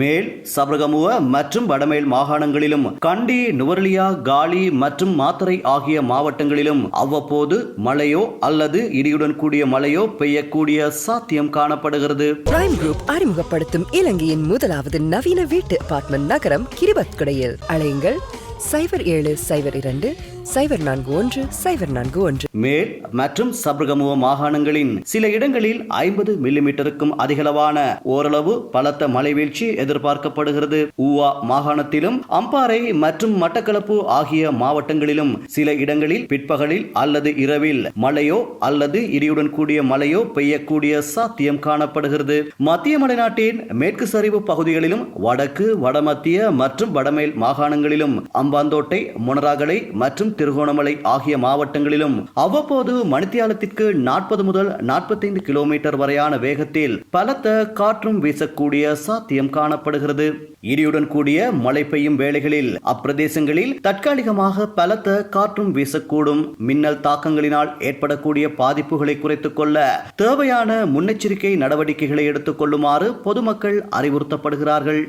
மேல் சபரகமுவ மற்றும் வடமேல் மாகாணங்களிலும் கண்டி நுவரலியா காலி மற்றும் மாத்தரை ஆகிய மாவட்டங்களிலும் அவ்வப்போது மழையோ அல்லது இடியுடன் கூடிய மழையோ பெய்யக்கூடிய சாத்தியம் காணப்படுகிறது. பிரைம் குரூப் அறிமுகப்படுத்தும் இலங்கையின் முதலாவது நவீன வீட்டு அபார்ட்மெண்ட் நகரம் கிரிபத்குடையில் அலையுங்கள். சைபர் ஏழு சைபர் இரண்டு சைபர் நான்கு ஒன்று சைபர் நான்கு ஒன்று. மேல் மற்றும் சப்ரகமுவ மாகாணங்களின் சில இடங்களில் ஐம்பது மில்லிமீட்டருக்கும் அதிகளவான ஓரளவு பலத்த மழை வீழ்ச்சி எதிர்பார்க்கப்படுகிறது. ஊவா மாகாணத்திலும் அம்பாறை மற்றும் மட்டக்களப்பு ஆகிய மாவட்டங்களிலும் சில இடங்களில் பிற்பகலில் அல்லது இரவில் மழையோ அல்லது இடியுடன் கூடிய மழையோ பெய்யக்கூடிய சாத்தியம் காணப்படுகிறது. மத்திய மலைநாட்டின் மேற்கு சரிவு பகுதிகளிலும் வடக்கு வடமத்திய மற்றும் வடமேல் மாகாணங்களிலும் அம்பாந்தோட்டை மொனராகலை மற்றும் திருகோணமலை ஆகிய மாவட்டங்களிலும் அவ்வப்போது மணித்தியாலத்திற்கு நாற்பது முதல் நாற்பத்தைந்து கிலோமீட்டர் வரையான வேகத்தில் பலத்த காற்றும் வீசக்கூடிய சாத்தியம் காணப்படுகிறது. இடியுடன் கூடிய மழை பெய்யும் வேளைகளில் அப்பிரதேசங்களில் தற்காலிகமாக பலத்த காற்றும் வீசக்கூடும். மின்னல் தாக்கங்களினால் ஏற்படக்கூடிய பாதிப்புகளை குறைத்துக் கொள்ள தேவையான முன்னெச்சரிக்கை நடவடிக்கைகளை எடுத்துக் கொள்ளுமாறு பொதுமக்கள் அறிவுறுத்தப்படுகிறார்கள்.